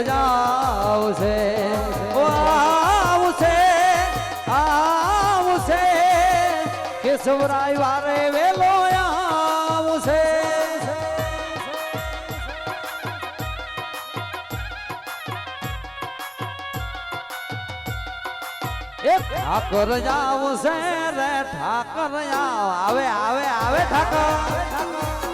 આવશે ઓ આવશે આવશે કેશવરાય વારે વેલો આવશે એ ઠાકર આવશે રે ઠાકર આવ આવે આવે આવે ઠાકર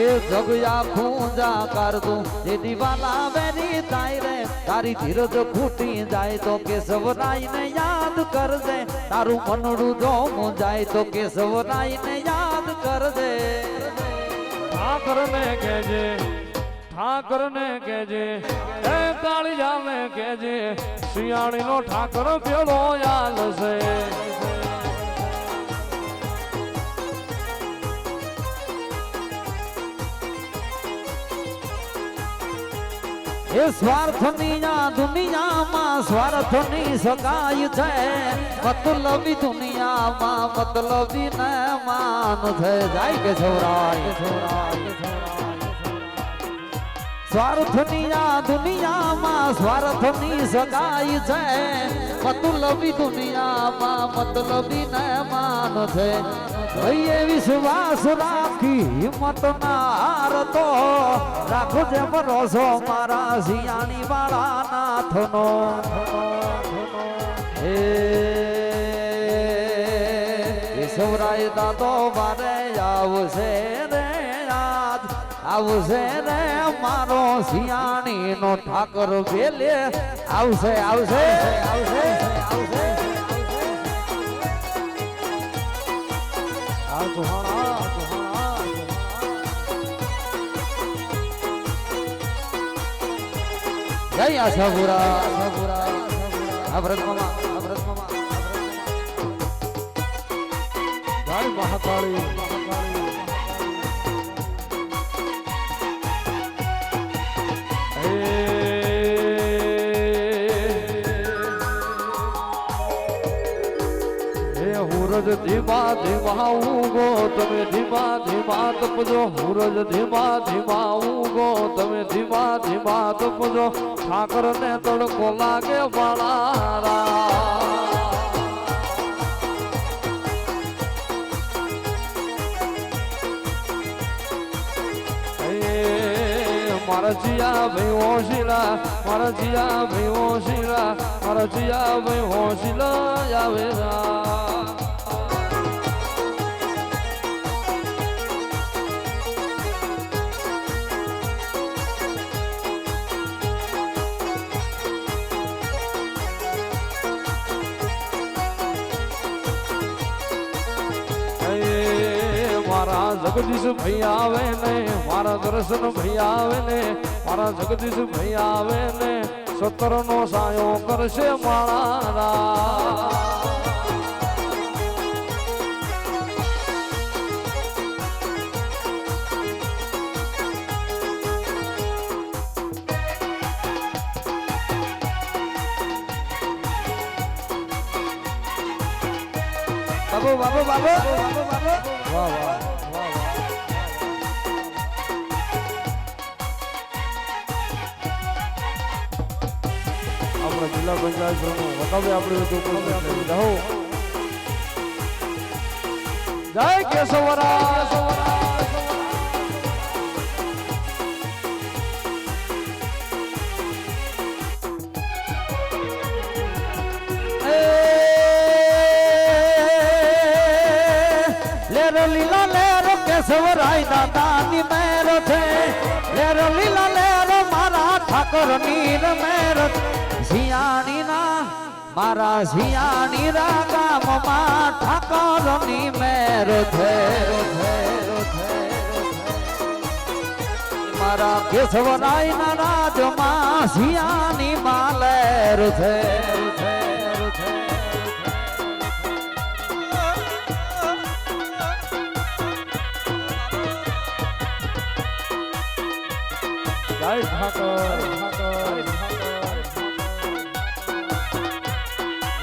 એ જગયા ખૂંજા કરતું જે દીવાલા વેરી થાય રે, તારી ધીરજ ફૂટી જાય તો કેશવરાય ને યાદ કરજે. તારું મનડું જો જાય તો કેશવરાય ને યાદ કરજે. ઠાકર ને કેજે ઠાકર કેજે કેજે શિયાળી નો ઠાકર પેલો યાદ છે. એ સ્વાર્થની આ દુનિયામાં સ્વાર્થની સગાઈ છે મતલબી દુનિયામાં મતલબી ને માન છે જાય કે છોરાય સ્વાર્થની આ દુનિયામાં સ્વાર્થની સગાઈ છે મતલબી દુનિયામાં મતલબી ને માન છે. ભાઈએ વિશ્વાસ રાખી હિંમત નાર તો. રાખો જે ભરોસો મારા શિયાની વાળા નાથનો. હે. ઈશ્વરાય દાદો મારે આવશે આવશે ને મારો સિયાણી નો ઠાકર વેલે. આવશે આવશે આવશે આવશે. જય આશાપુરા આશાપુરા અભરત મામા અભરત મામા મહાકાળી. હુરજ ધીમા ધીમા ઉગો તમે ધીમા ધીમા તપજો. હુરજ ધીમા ધીમા ઉગો તમે ધીમા ધીમા તપજો. ઠાકર ને તડકો લાગે વાળારા. મારા જીયા ભાઈ હોશીલા મારા ભાઈ હોશીલા મારા ભાઈ હોશીલા આવે જગદીશ ભાઈ આવે ને મારા દર્શન ભાઈ આવે ને મારા જગદીશ ભાઈ આવે ને સતર નો સાયો કરશે મારા બાબુ બાબુ બાબુ. વાહ વાહ. આપણા જિલ્લા પંચાયત પ્રમુખ વટાવે આપણે બધું આપણે રહો જય કેશવરા લેરો લીલા લેરો કેશવરાય દાદાની મેરો છે લેરો લીલા લેરો મારા ઠાકોર નીર મેરો શિયાણી ના મારા શિયાણી રા ગામમાં ઠાકોરની મેર છે. મારા કેશવરાય ના રાજમાં શિયાની માલેર છે. જય ઠાકોર. ઠાકોર. દ્વારકા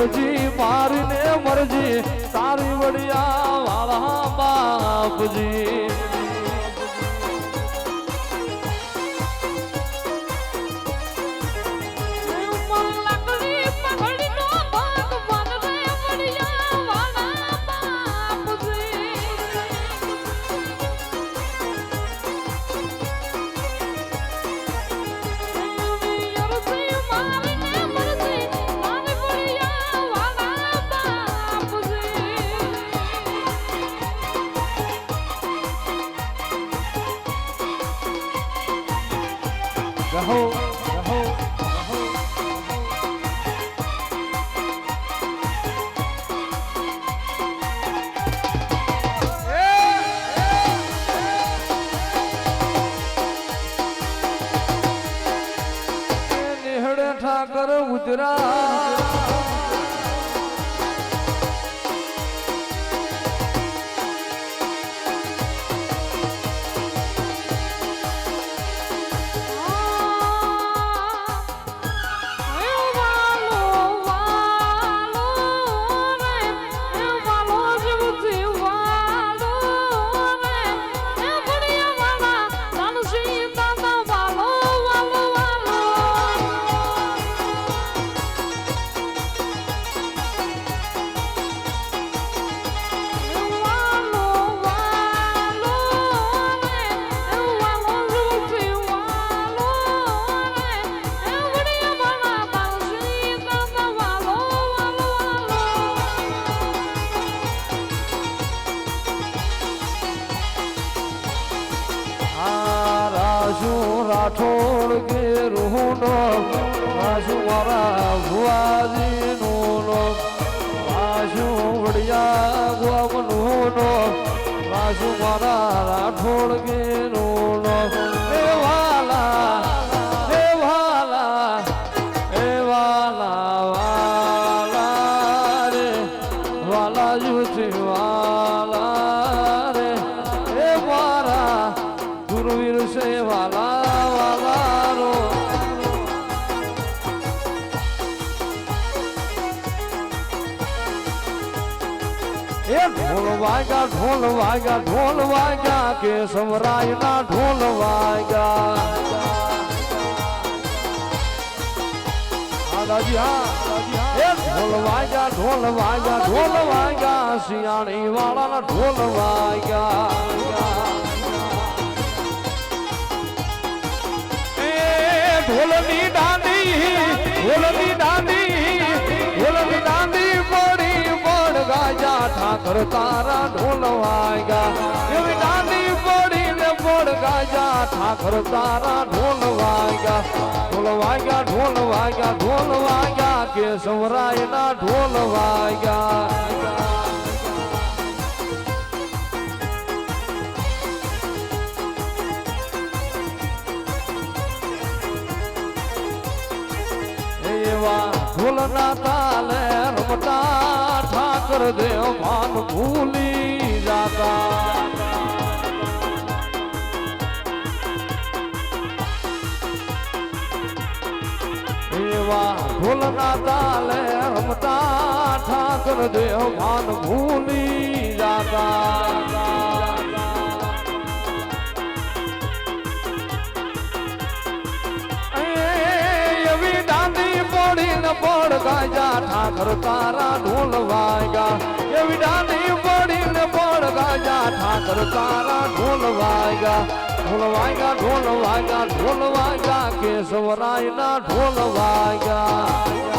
એવી અરજી મારીને મરજી તારી વડિયા વાળા બાપજી मथुरा રાજુ રાઠોડ કે રૂનો રાજુ મારા ભુવાજી નો, રાજુ વડિયા ગુવામનું નો, રાજુ મારા રાઠોડ કે રૂનો એ ઢોલ વાગ્યા ઢોલ વાગ્યા ઢોલ વાગ્યા કે સમરાય ના ઢોલ વાગ્યા. દાદી, હા એ ઢોલ વાગ્યા ઢોલ વાગ્યા ઢોલ વાગ્યા શિયાળી વાળાના ઢોલ વાગ્યા. તારા ઢોલ વાગ્યા એવી દાંડી પડી ને પડ ગાજા ઠાકર તારા ઢોલ વાગ્યા ઢોલ વાગ્યા ઢોલ વાગ્યા ઢોલ વાગ્યા કે સવરાય ના ઢોલ વાગ્યા એવા ઢોલના તાલે રમતા ઠાકર દેવ માન ભૂલી જાતા એવા ઢોલના તાલે રમતા ઠાકર દેવ માન ભૂલી જાતા પડ ગાજા ઠાકર તારા ઢોલ વાગ્યા એવી દાંડી પડી ને પડ ગાજા ઠાકર તારા ઢોલ વાગ્યા ઢોલ વાગ્યા ઢોલ વાગ્યા ઢોલ વાગ્યા કેશવરાય ના ઢોલ વાગ્યા